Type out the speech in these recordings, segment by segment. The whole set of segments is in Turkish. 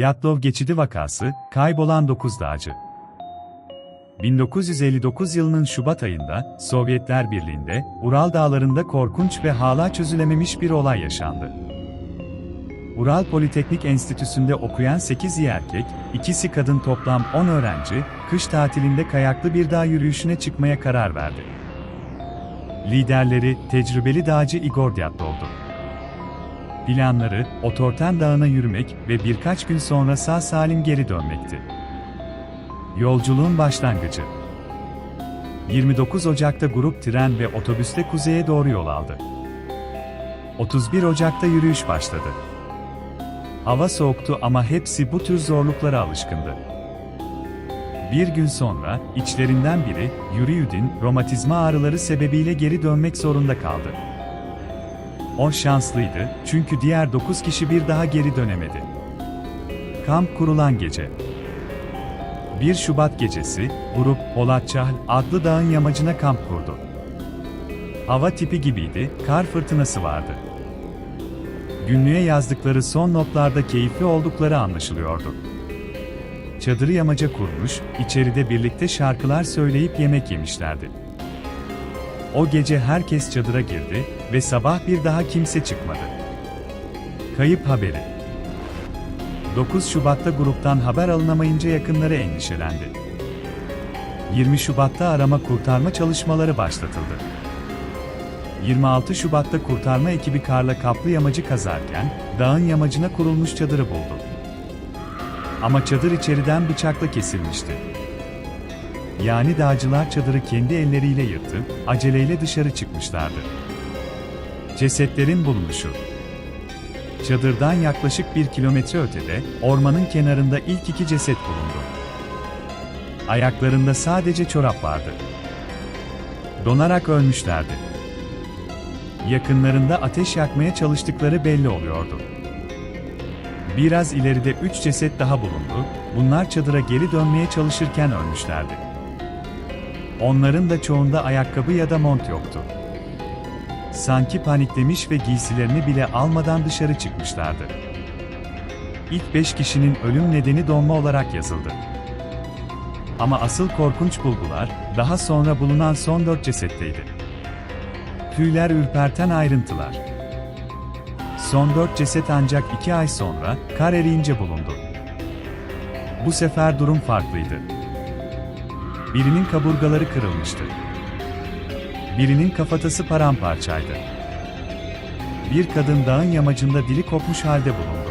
Dyatlov Geçidi Vakası, kaybolan 9 dağcı. 1959 yılının Şubat ayında, Sovyetler Birliği'nde, Ural Dağları'nda korkunç ve hala çözülememiş bir olay yaşandı. Ural Politeknik Enstitüsü'nde okuyan 8 iyi erkek, ikisi kadın toplam 10 öğrenci, kış tatilinde kayaklı bir dağ yürüyüşüne çıkmaya karar verdi. Liderleri, tecrübeli dağcı Igor Dyatlov'du. Planları, Otorten Dağı'na yürümek ve birkaç gün sonra sağ salim geri dönmekti. Yolculuğun başlangıcı 29 Ocak'ta grup tren ve otobüste kuzeye doğru yol aldı. 31 Ocak'ta yürüyüş başladı. Hava soğuktu ama hepsi bu tür zorluklara alışkındı. Bir gün sonra, içlerinden biri, yürüyüdün, romatizma ağrıları sebebiyle geri dönmek zorunda kaldı. O şanslıydı, çünkü diğer 9 kişi bir daha geri dönemedi. Kamp kurulan gece. 1 Şubat gecesi, grup Polatçahl adlı dağın yamacına kamp kurdu. Hava tipi gibiydi, kar fırtınası vardı. Günlüğe yazdıkları son notlarda keyifli oldukları anlaşılıyordu. Çadırı yamaca kurmuş, içeride birlikte şarkılar söyleyip yemek yemişlerdi. O gece herkes çadıra girdi ve sabah bir daha kimse çıkmadı. Kayıp haberi 9 Şubat'ta gruptan haber alınamayınca yakınları endişelendi. 20 Şubat'ta arama kurtarma çalışmaları başlatıldı. 26 Şubat'ta kurtarma ekibi karla kaplı yamacı kazarken, dağın yamacına kurulmuş çadırı buldu. Ama çadır içeriden bıçakla kesilmişti. Yani dağcılar çadırı kendi elleriyle yırtıp, aceleyle dışarı çıkmışlardı. Cesetlerin bulunuşu Çadırdan yaklaşık bir kilometre ötede, ormanın kenarında ilk iki ceset bulundu. Ayaklarında sadece çorap vardı. Donarak ölmüşlerdi. Yakınlarında ateş yakmaya çalıştıkları belli oluyordu. Biraz ileride üç ceset daha bulundu, bunlar çadıra geri dönmeye çalışırken ölmüşlerdi. Onların da çoğunda ayakkabı ya da mont yoktu. Sanki paniklemiş ve giysilerini bile almadan dışarı çıkmışlardı. İlk beş kişinin ölüm nedeni donma olarak yazıldı. Ama asıl korkunç bulgular, daha sonra bulunan son dört cesetteydi. Tüyler ürperten ayrıntılar. Son dört ceset ancak iki ay sonra, kar eriyince bulundu. Bu sefer durum farklıydı. Birinin kaburgaları kırılmıştı. Birinin kafatası paramparçaydı. Bir kadın dağın yamacında dili kopmuş halde bulundu.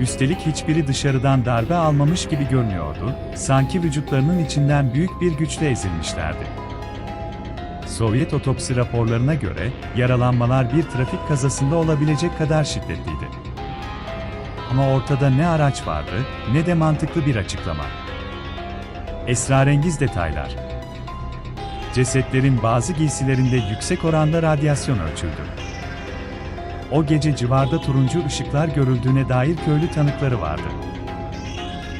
Üstelik hiçbiri dışarıdan darbe almamış gibi görünüyordu, sanki vücutlarının içinden büyük bir güçle ezilmişlerdi. Sovyet otopsi raporlarına göre, yaralanmalar bir trafik kazasında olabilecek kadar şiddetliydi. Ama ortada ne araç vardı, ne de mantıklı bir açıklama. Esrarengiz detaylar. Cesetlerin bazı giysilerinde yüksek oranda radyasyon ölçüldü. O gece civarda turuncu ışıklar görüldüğüne dair köylü tanıkları vardı.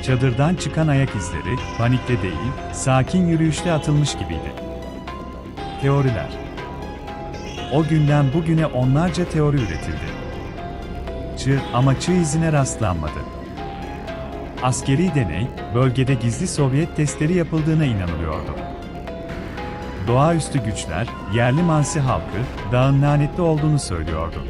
Çadırdan çıkan ayak izleri, panikte değil, sakin yürüyüşle atılmış gibiydi. Teoriler O günden bugüne onlarca teori üretildi. Çığ ama çığ izine rastlanmadı. Askeri deney, bölgede gizli Sovyet testleri yapıldığına inanılıyordu. Doğaüstü güçler, yerli Mansi halkı, dağın lanetli olduğunu söylüyordu.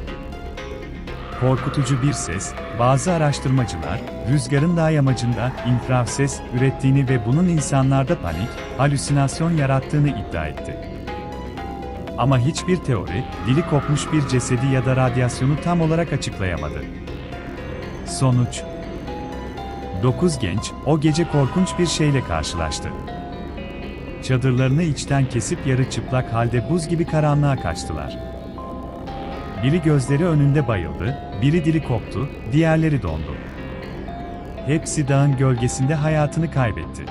Korkutucu bir ses, bazı araştırmacılar, rüzgarın dağ yamacında infrases ürettiğini ve bunun insanlarda panik, halüsinasyon yarattığını iddia etti. Ama hiçbir teori, dili kopmuş bir cesedi ya da radyasyonu tam olarak açıklayamadı. Sonuç 9 genç, o gece korkunç bir şeyle karşılaştı. Çadırlarını içten kesip yarı çıplak halde buz gibi karanlığa kaçtılar. Biri gözleri önünde bayıldı, biri dili koptu, diğerleri dondu. Hepsi dağın gölgesinde hayatını kaybetti.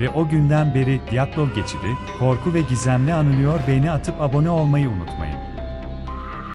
Ve o günden beri Dyatlov geçidi, korku ve gizemli anılıyor beğeni atıp abone olmayı unutmayın.